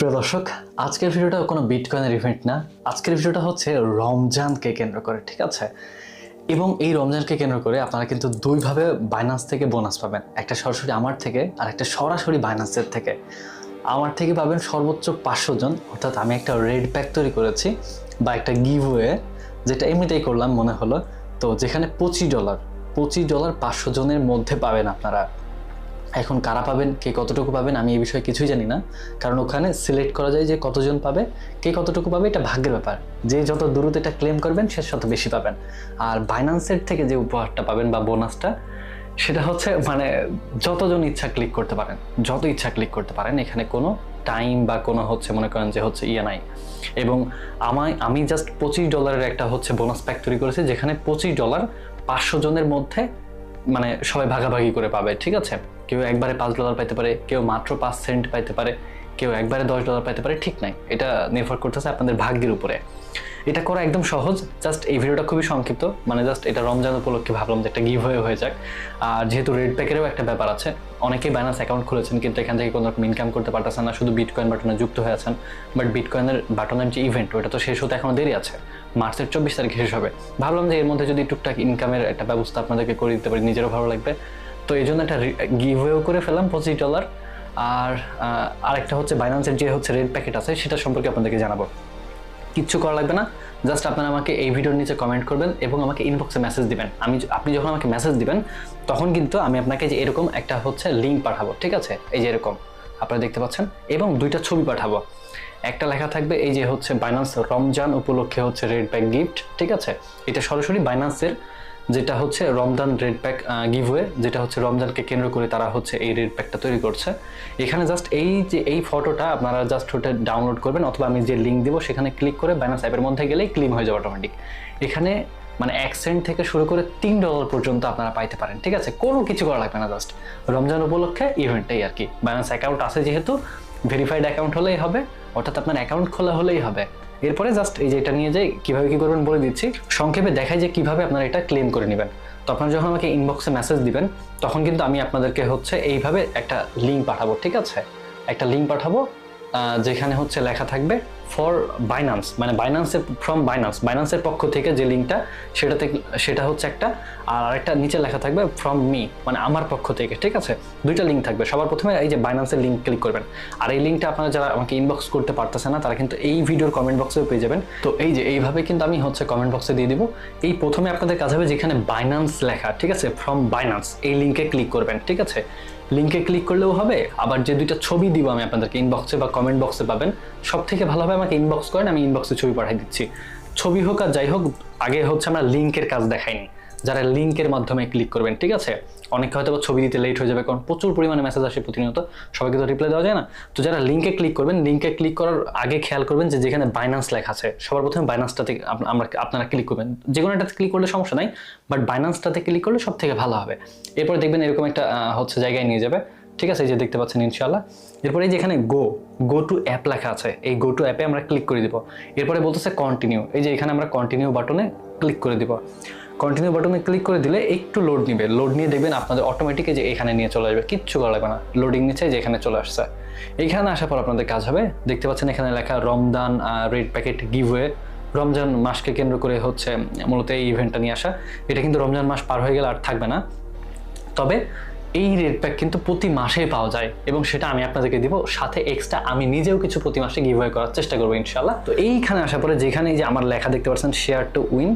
প্রিয় দর্শক, আজকের ভিডিওটা কোনো বিটকয়েনের ইভেন্ট না। আজকের ভিডিওটা হচ্ছে রমজানকে কেন্দ্র করে, ঠিক আছে? এবং এই রমজানকে কেন্দ্র করে আপনারা কিন্তু দুইভাবে বাইনান্স থেকে বোনাস পাবেন। একটা সরাসরি আমার থেকে, আর একটা সরাসরি বাইনান্সের থেকে। আমার থেকে পাবেন সর্বোচ্চ পাঁচশো জন, অর্থাৎ আমি একটা রেড প্যাক তৈরি করেছি, বা একটা গিভওয়ে যেটা এমনিতেই করলাম, মনে হলো। তো যেখানে পঁচিশ ডলার পঁচিশ ডলার পাঁচশো জনের মধ্যে পাবেন আপনারা। এখন কারা পাবেন, কে কতটুকু পাবেন, আমি এই বিষয়ে কিছুই জানি না। কারণ ওখানে সিলেক্ট করা যায় যে কতজন পাবে, কে কতটুকু পাবে, এটা ভাগ্যের ব্যাপার। যে যত দ্রুত এটা ক্লেম করবেন, সে তত বেশি পাবেন। আর বাইন্যান্সের থেকে যে উপহারটা পাবেন বা বোনাসটা সেটা হচ্ছে মানে যতজন ইচ্ছা ক্লিক করতে পারেন, যত ইচ্ছা ক্লিক করতে পারেন, এখানে কোনো টাইম বা কোনো হচ্ছে মনে করেন যে হচ্ছে ইয়ে নাই। এবং আমায়, আমি জাস্ট পঁচিশ ডলারের একটা হচ্ছে বোনাস প্যাক তৈরি করেছি, যেখানে পঁচিশ ডলার পাঁচশো জনের মধ্যে মানে সবাই ভাগাভাগি করে পাবে, ঠিক আছে? কেউ একবারে পাঁচ ডলার পাইতে পারে, কেউ মাত্র পাঁচ সেন্ট পাইতে পারে, কেউ একবারে দশ ডলার পাইতে পারে, ঠিক নাই। এটা নির্ভর করতেছে আপনাদের ভাগ্যের উপরে। এটা করা একদম সহজ জাস্ট এই ভিডিওটা খুবই সংক্ষিপ্ত মানে জাস্ট এটা রমজান উপলক্ষে ভাবলাম যে একটা গিভ হয়ে হয়ে যাক। আর যেহেতু রেড প্যাকেরও একটা ব্যাপার আছে, অনেকেই ব্যানার্স অ্যাকাউন্ট খুলেছেন, কিন্তু এখান থেকে কোনো রকম ইনকাম করতে পারতেছেন না, শুধু বিটকয়েন বাটনে যুক্ত হয়ে আছেন। বাট বিটকয়েনের বাটনের যে ইভেন্ট ওটা তো শেষ হতে এখনও দেরি আছে। মার্চের চব্বিশ তারিখে শেষ হবে। ভাবলাম যে এর মধ্যে যদি টুকটাক ইনকামের একটা ব্যবস্থা আপনাদেরকে করে দিতে পারি, নিজেরও ভালো লাগবে। তো এই জন্য একটা গিভওয়েও করে ফেলাম পঁচিশ ডলার আর আরেকটা হচ্ছে বাইন্যান্সের যে হচ্ছে রেড প্যাকেট আছে, সেটা সম্পর্কে আপনাদেরকে জানাব। কিচ্ছু করা লাগবে না। জাস্ট আপনারা আমাকে এই ভিডিওর নিচে কমেন্ট করবেন এবং আমাকে ইনবক্সে মেসেজ দিবেন। আমি আপনি যখন আমাকে মেসেজ দিবেন, তখন কিন্তু আমি আপনাকে যে এরকম একটা হচ্ছে লিঙ্ক পাঠাবো, ঠিক আছে? এই যে এরকম, আপনারা দেখতে পাচ্ছেন? এবং দুইটা ছবি পাঠাবো। একটা লেখা থাকবে এই যে হচ্ছে বাইন্যান্স রমজান উপলক্ষে হচ্ছে রেড প্যাক গিফট ঠিক আছে? এটা সরাসরি বাইন্যান্সের যেটা হচ্ছে রমজান রেড প্যাক গিভওয়ে যেটা হচ্ছে রমজানকে কেন্দ্র করে তারা হচ্ছে এই রেড প্যাকটা তৈরি করছে। এখানে জাস্ট এই যে, এই ফটোটা আপনারা জাস্ট ওটা ডাউনলোড করবেন, অথবা আমি যে লিঙ্ক দিব সেখানে ক্লিক করে বাইনান্স অ্যাপের মধ্যে গেলেই ক্লিম হয়ে যাবে অটোমেটিক এখানে মানে এক সেন্ট থেকে শুরু করে তিন ডলার পর্যন্ত আপনারা পাইতে পারেন, ঠিক আছে? কোনো কিছু করা লাগবে না জাস্ট রমজান উপলক্ষে ইভেন্টটাই আর কি। বাইনান্স অ্যাকাউন্ট আছে যেহেতু ভেরিফাইড অ্যাকাউন্ট হলেই হবে, অর্থাৎ আপনার অ্যাকাউন্ট খোলা হলেই হবে। এরপরে জাস্ট এই যে এটা নিয়ে যে কীভাবে কি করবেন বলে দিচ্ছি। সংক্ষেপে দেখায় যে কীভাবে আপনারা এটা ক্লেম করে নেবেন। তো আপনারা যখন আমাকে ইনবক্সে মেসেজ দিবেন, তখন কিন্তু আমি আপনাদেরকে হচ্ছে এইভাবে একটা লিঙ্ক পাঠাবো, ঠিক আছে? একটা লিঙ্ক পাঠাবো যেখানে হচ্ছে লেখা থাকবে ফর বাইনান্স মানে বাইনান্সের ফ্রম বাইনান্স বাইনান্সের পক্ষ থেকে যে লিঙ্কটা সেটাতে সেটা হচ্ছে একটা, আর আরেকটা নিচে লেখা থাকবে ফ্রম মি মানে আমার পক্ষ থেকে, ঠিক আছে? দুইটা লিঙ্ক থাকবে। সবার প্রথমে এই যে বাইনান্সের লিঙ্ক ক্লিক করবেন। আর এই লিঙ্কটা আপনারা যারা আমাকে ইনবক্স করতে পারতেছে না, তারা কিন্তু এই ভিডিওর কমেন্ট বক্সেও পেয়ে যাবেন। তো এই যে এইভাবে কিন্তু আমি হচ্ছে কমেন্ট বক্সে দিয়ে দিব। এই প্রথমে আপনাদের কাজ হবে যেখানে বাইনান্স লেখা, ঠিক আছে? ফ্রম বাইনান্স এই লিঙ্কে ক্লিক করবেন, ঠিক আছে? লিঙ্কে ক্লিক করলেও হবে। আবার যে দুইটা ছবি দিব আমি আপনাদেরকে ইনবক্সে বা কমেন্ট বক্সে পাবেন সব থেকে ভালো হবে আমাকে ইনবক্স করেন, আমি ইনবক্সে ছবি পাঠিয়ে দিচ্ছি। ছবি হোক আর যাই হোক, আগে হচ্ছে আমরা লিঙ্কের কাজ দেখাইনি। যারা লিঙ্কের মাধ্যমে ক্লিক করবেন, ঠিক আছে? অনেকে হয়তো ছবি দিতে লেট হয়ে যাবে, কারণ প্রচুর পরিমাণে মেসেজ আসে প্রতিনিয়ত, সবাইকে তো রিপ্লাই দেওয়া যায় না। তো যারা লিঙ্কে ক্লিক করবেন, লিঙ্কে ক্লিক করার আগে খেয়াল করবেন যে যেখানে বাইনান্স লেখা আছে, সবার প্রথমে বাইনান্সটাতে আপ- আমরা আপনারা ক্লিক করবেন। যে কোনো একটাতে ক্লিক করলে সমস্যা নাই বাট বাইনান্সটাতে ক্লিক করলে সব থেকে ভালো হবে। এরপরে দেখবেন এরকম একটা হচ্ছে জায়গায় নিয়ে যাবে। ঠিক আছে, এই যে দেখতে পাচ্ছেন ইনশাল্লাহ এরপরে এই যে এখানে গো গো টু অ্যাপ লেখা আছে। এই গো টু অ্যাপে আমরা ক্লিক করে দিব। এরপরে বলতেছে কন্টিনিউ এই যে এখানে আমরা কন্টিনিউ বাটনে ক্লিক করে দিব। কন্টিনিউ বাটনে ক্লিক করে দিলে একটু লোড নিবে। লোড নিয়ে দেখবেন আপনাদের অটোমেটিক যে এখানে নিয়ে চলে আসবে। কিচ্ছু করা লাগবে না। লোডিং নিচ্ছে যে এখানে চলে আসছে। এইখানে আসার পর আপনাদের কাজ হবে। দেখতে পাচ্ছেন এখানে লেখা Ramadan red packet giveaway Ramzan মাসকে কেন্দ্র করে হচ্ছে মূলত এই ইভেন্টটা নিয়ে আসা। এটা কিন্তু রমজান মাস পার হয়ে গেলে আর থাকবে না। তবে এই প্যাক কিন্তু প্রতি মাসেই পাওয়া যায় এবং সেটা আমি আপনাদেরকে দিব সাথে এক্সট্রা আমি নিজেও কিছু প্রতি মাসে গিভওয়ে করার চেষ্টা করব ইনশাল্লাহ তো এইখানে আসার পরে যেখানে যে আমার লেখা দেখতে পাচ্ছেন শেয়ার টু উইন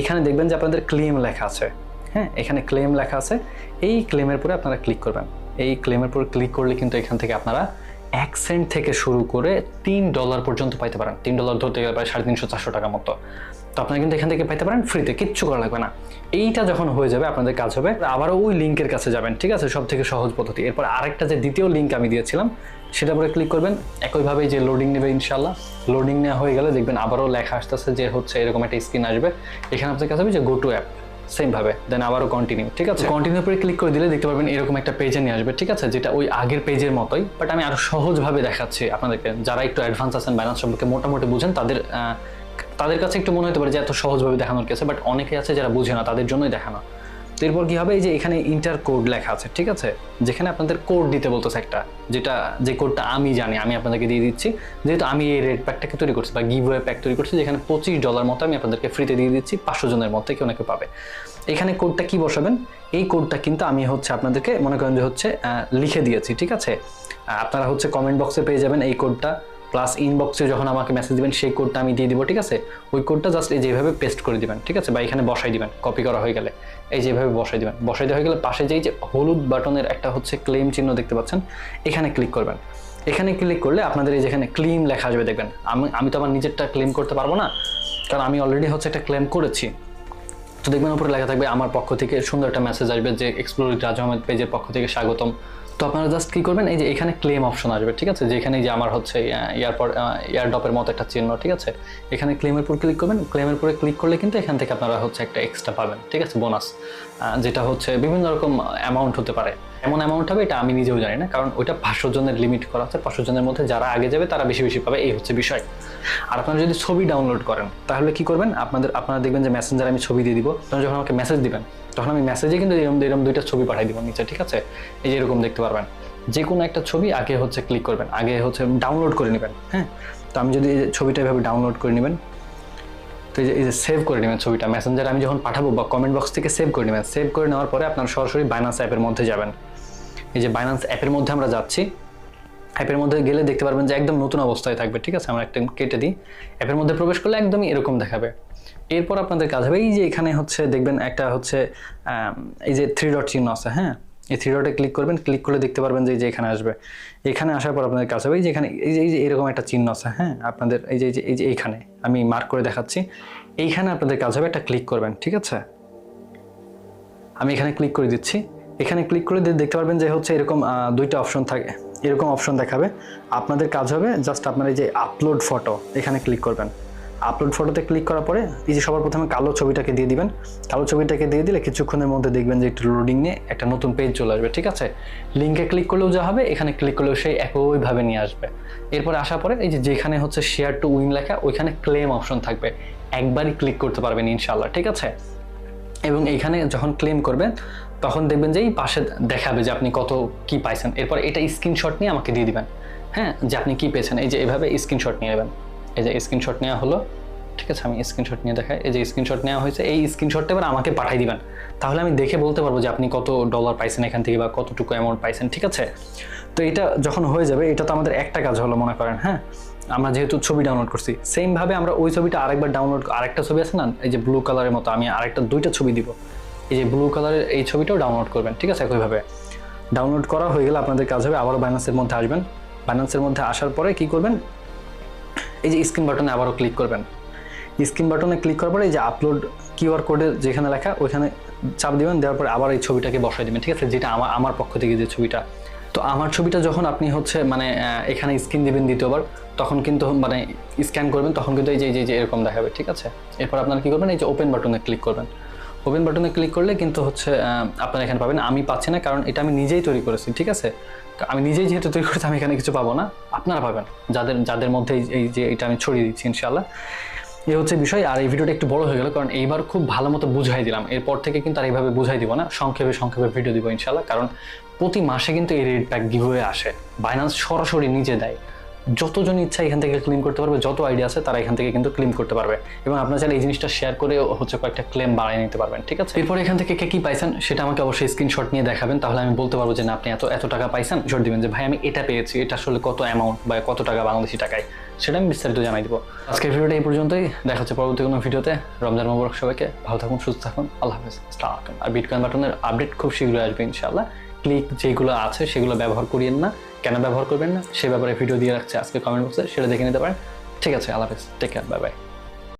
এখানে দেখবেন যে আপনাদের ক্লেম লেখা আছে। হ্যাঁ এখানে ক্লেম লেখা আছে। এই ক্লেমের পরে আপনারা ক্লিক করবেন। এই ক্লেমের পরে ক্লিক করলে কিন্তু এখান থেকে আপনারা এক সেন্ট থেকে শুরু করে তিন ডলার পর্যন্ত পাইতে পারেন। তিন ডলার ধরতে গেলে প্রায় সাড়ে তিনশো, চারশো টাকা মতো। তো আপনারা কিন্তু এখান থেকে পাইতে পারেন ফ্রিতে কিচ্ছু করা লাগবে না। এইটা যখন হয়ে যাবে, আপনাদের কাজ হবে, আবারও ওই লিঙ্কের কাছে যাবেন, ঠিক আছে? সব থেকে সহজ পদ্ধতি। এরপর আরেকটা যে দ্বিতীয় লিঙ্ক আমি দিয়েছিলাম, সেটা পরে ক্লিক করবেন। একইভাবে যে লোডিং নেবে ইনশাল্লাহ লোডিং নেওয়া হয়ে গেলে দেখবেন আবারও লেখা আসতেছে যে হচ্ছে এরকম একটা স্ক্রিন আসবে। এখানে আপনাদের কাছে হবে যে গো টু অ্যাপ সেম ভাবে। দেন আবারও কন্টিনিউ ঠিক আছে? কন্টিনিউ পরে ক্লিক করে দিলে দেখতে পারবেন এরকম একটা পেজে নিয়ে আসবে, ঠিক আছে? যেটা ওই আগের পেজের মতোই। বাট আমি আরও সহজভাবে দেখাচ্ছি আপনাদেরকে। যারা একটু অ্যাডভান্স আছেন বাইনান্স সম্পর্কে মোটামুটি বুঝেন, তাদের তাদের কাছে একটু মনে হতে পারে যে এত সহজভাবে দেখানোর কেছে বাট অনেকে আছে যারা বুঝে না, তাদের জন্যই দেখানো। এরপর কি হবে? এই যে এখানে ইন্টার কোড লেখা আছে, ঠিক আছে? যেখানে আপনাদের কোড দিতে বলতেছে একটা, যেটা, যে কোডটা আমি জানি, আমি আপনাদেরকে দিয়ে দিচ্ছি। যেহেতু আমি এই রেড প্যাকটাকে তৈরি করছি বা গিভ প্যাক তৈরি করছি, যেখানে পঁচিশ ডলার মতো আমি আপনাদেরকে ফ্রিতে দিয়ে দিচ্ছি, পাঁচশো জনের মধ্যে কেউ না কেউ পাবে। এখানে কোডটা কি বসাবেন? এই কোডটা কিন্তু আমি হচ্ছে আপনাদেরকে মনে করেন যে হচ্ছে লিখে দিয়েছি, ঠিক আছে? আপনারা হচ্ছে কমেন্ট বক্সে পেয়ে যাবেন এই কোডটা প্লাস ইনবক্সে যখন আমাকে মেসেজ দিবেন, সেই কোডটা আমি দিয়ে দিব, ঠিক আছে? ওই কোডটা জাস্ট এই যেভাবে পেস্ট করে দিবেন, ঠিক আছে? বা এখানে বসাই দিবেন কপি করা হয়ে গেলে। এই যেভাবে বসাই দিবেন, বসাই দেওয়া হয়ে গেলে পাশে যেই যে হলুদ বাটনের একটা হচ্ছে ক্লেম চিহ্ন দেখতে পাচ্ছেন, এখানে ক্লিক করবেন। এখানে ক্লিক করলে আপনাদের এই যেখানে ক্লেম লেখা আসবে, দেখবেন। আমি আমি তো আমার নিজেরটা ক্লেম করতে পারব না, কারণ আমি অলরেডি হচ্ছে একটা ক্লেম করেছি। তো দেখবেন উপরে লেখা থাকবে, আমার পক্ষ থেকে সুন্দর একটা মেসেজ আসবে যে এক্সপ্লোর রাজু আহমেদ পেজের পক্ষ থেকে স্বাগতম। তো আপনারা জাস্ট কি করবেন? এই যে এখানে ক্লেম অপশন আসবে, ঠিক আছে? যেখানে যে আমার হচ্ছে এয়ারপোর্ট এয়ারডপের মতো একটা চিহ্ন, ঠিক আছে? এখানে ক্লেমের উপর ক্লিক করবেন। ক্লেমের উপরে ক্লিক করলে কিন্তু এখান থেকে আপনারা হচ্ছে একটা এক্সট্রা পাবেন, ঠিক আছে? বোনাস যেটা হচ্ছে বিভিন্ন রকম অ্যামাউন্ট হতে পারে। এমন অ্যামাউন্ট হবে, এটা আমি নিজেও জানি না, কারণ ওইটা পাঁচশো জনের লিমিট করা আছে। পাঁচশো জনের মধ্যে যারা আগে যাবে, তারা বেশি বেশি পাবে। এই হচ্ছে বিষয়। আর আপনারা যদি ছবি ডাউনলোড করেন, তাহলে কি করবেন? আপনাদের, আপনারা দেখবেন যে মেসেঞ্জার আমি ছবি দিয়ে দিব। তখন যখন আমাকে মেসেজ দিবেন, তখন আমি মেসেজে কিন্তু এরকম এরকম দুইটা ছবি পাঠিয়ে দিব নিচে, ঠিক আছে? এই যে এরকম দেখতে পারবেন। যে কোনো একটা ছবি আগে হচ্ছে ক্লিক করবেন। আগে হচ্ছে ডাউনলোড করে নেবেন হ্যাঁ? তো আমি যদি ছবিটা এভাবে ডাউনলোড করে নেবেন, তো এই যে এই যে সেভ করে নেবেন ছবিটা। মেসেঞ্জারে আমি যখন পাঠাবো বা কমেন্ট বক্স থেকে সেভ করে নেবেন। সেভ করে নেওয়ার পরে আপনার সরাসরি বাইনান্স অ্যাপের মধ্যে যাবেন। এই যে বাইনান্স অ্যাপের মধ্যে আমরা যাচ্ছি। অ্যাপের মধ্যে গেলে দেখতে পারবেন যে একদম নতুন অবস্থায় থাকবে, ঠিক আছে? আমরা একটা কেটে দিই। অ্যাপের মধ্যে প্রবেশ করলে একদমই এরকম দেখাবে। এরপর আপনাদের কাজ হবে, এই যে এখানে হচ্ছে দেখবেন একটা হচ্ছে এই যে থ্রি ডট চিহ্ন আছে হ্যাঁ? এই থ্রি ডটে ক্লিক করবেন ক্লিক করলে দেখতে পারবেন যে এই যে এখানে আসবে। এখানে আসার পর আপনাদের কাজ হবে, এই যে এখানে, এই যে এই যে এরকম একটা চিহ্ন আছে হ্যাঁ? আপনাদের এই যে এই যে এই যে এইখানে, আমি মার্ক করে দেখাচ্ছি। এইখানে আপনাদের কাজ হবে একটা ক্লিক করবেন, ঠিক আছে? আমি এখানে ক্লিক করে দিচ্ছি। এখানে ক্লিক করে দেখতে পারবেন যে হচ্ছে এরকম দুইটা অপশন থাকে। এরকম অপশন দেখাবে। আপনাদের কাজ হবে জাস্ট আপনার এই যে আপলোড ফটো এখানে ক্লিক করবেন। আপলোড ফটোতে ক্লিক করার পরে এই যে সবার প্রথমে কালো ছবিটাকে দিয়ে দিবেন। কালো ছবিটাকে দিয়ে দিলে কিছুক্ষণের মধ্যে দেখবেন যে একটু লোডিং নিয়ে একটা নতুন পেজ চলে আসবে, ঠিক আছে? লিঙ্কে ক্লিক করলেও যা হবে, এখানে ক্লিক করলেও সেই একইভাবে নিয়ে আসবে। এরপরে আসার পরে এই যে যেখানে হচ্ছে শেয়ার টু উইন লেখা, ওইখানে ক্লেম অপশন থাকবে। একবারই ক্লিক করতে পারবেন ইনশাল্লাহ ঠিক আছে? এবং এইখানে যখন ক্লেম করবেন তখন দেখবেন যে এই পাশে দেখাবে যে আপনি কত কি পাইছেন। এরপর এটা স্ক্রিনশট নিয়ে আমাকে দিয়ে দিবেন। হ্যাঁ? যে আপনি কি পেয়েছেন? এই যে এভাবে স্ক্রিনশট নিয়ে নেবেন। এই যে স্ক্রিনশট নেওয়া হলো, ঠিক আছে? আমি স্ক্রিনশট নিয়ে দেখাই। এই যে স্ক্রিনশট নেওয়া হয়েছে, এই স্ক্রিনশটটা এবার আমাকে পাঠিয়ে দিবেন। তাহলে আমি দেখে বলতে পারব যে আপনি কত ডলার পাইছেন এখান থেকে বা কতটুকু অ্যামাউন্ট পাইছেন, ঠিক আছে? তো এটা যখন হয়ে যাবে, এটা তো আমাদের একটা কাজ হলো, মনে করেন হ্যাঁ? আমরা যেহেতু ছবি ডাউনলোড করছি সেম ভাবে আমরা ওই ছবিটা আরেকবার ডাউনলোড আরেকটা ছবি আছে না, এই যে ব্লু কালারের মতো, আমি আরেকটা, দুইটা ছবি দিব। এই যে ব্লু কালারের এই ছবিটাও ডাউনলোড করবেন, ঠিক আছে? একইভাবে ডাউনলোড করা হয়ে গেলে আপনাদের কাজ হবে, আবারও বাইন্যান্সের মধ্যে আসবেন। বাইন্যান্সের মধ্যে আসার পরে কি করবেন? এই যে স্ক্রিন বাটনে আবারও ক্লিক করবেন। স্ক্রিন বাটনে ক্লিক করার পরে এই যে আপলোড কিউআর কোডের যেখানে লেখা, ওইখানে চাপ দিবেন, দেওয়ার পরে আবার এই ছবিটাকে বসাই দিবেন, ঠিক আছে? যেটা আমার আমার পক্ষ থেকে যে ছবিটা। তো আমার ছবিটা যখন আপনি হচ্ছে মানে এখানে স্ক্রিন দিবেন দ্বিতীয়বার, তখন কিন্তু মানে স্ক্যান করবেন, তখন কিন্তু এই যে, এই যে- যে এরকম দেখাবে, ঠিক আছে? এরপর আপনারা কি করবেন? এই যে ওপেন বাটনে ক্লিক করবেন। ওপেন বাটনে ক্লিক করলে কিন্তু হচ্ছে আপনারা এখানে পাবেন। আমি পাচ্ছি না, কারণ এটা আমি নিজেই তৈরি করেছি, ঠিক আছে? আমি নিজেই যেহেতু তৈরি করেছি, আমি এখানে কিছু পাবো না। আপনারা পাবেন, যাদের যাদের মধ্যে এই- যে এটা আমি ছড়িয়ে দিচ্ছি ইনশাল্লাহ এই হচ্ছে বিষয়, আর এই ভিডিওটা একটু বড় হয়ে গেল, কারণ এইবার খুব ভালো মতো বুঝাই দিলাম। এরপর থেকে কিন্তু আর এইভাবে বুঝাই দিব না, সংক্ষেপে সংক্ষেপে ভিডিও দিব ইনশাল্লাহ কারণ প্রতি মাসে কিন্তু এই রেড প্যাক গিভওয়ে আসে। বাইনান্স সরাসরি নিজে দেয়। যতজন ইচ্ছা এখান থেকে ক্লেম করতে পারবে, যত আইডিয়া আছে তারা এখান থেকে কিন্তু ক্লেম করতে পারবে। এবং আপনার চাইলে এই জিনিসটা শেয়ার করে হচ্ছে কয়েকটা ক্লেম বাড়িয়ে নিতে পারবেন, ঠিক আছে? এরপর এখান থেকে কে কি পাইছেন সেটা আমাকে অবশ্যই স্ক্রিনশট নিয়ে দেখাবেন, তাহলে আমি বলতে পারব যে না, আপনি এত এত টাকা পাইছেন। শট দিবেন যে, ভাই, আমি এটা পেয়েছি, এটা আসলে কত অ্যামাউন্ট বা কত টাকা বাংলাদেশি টাকায়? সেটা আমি বিস্তারিত জানাই দিব। আজকের ভিডিওটা এই পর্যন্তই। দেখা হচ্ছে পরবর্তী কোনো ভিডিওতে। রমজান মোবারক সবাইকে ভালো থাকুন, সুস্থ থাকুন। আল্লাহ হাফেজ। আর বিটকয়েন বাটনের আপডেট খুব শীঘ্রই আসবে, ইনশাআল্লাহ। ক্লিক যেগুলো আছে সেগুলো ব্যবহার করিয়েন না। কেন ব্যবহার করবেন না? সে ব্যাপারে ভিডিও দিয়ে রাখছে আজকে কমেন্ট বক্সে সেটা দেখে নিতে পারেন। ঠিক আছে, আল্লাহ হাফেজ টেক কেয়ার বাই বাই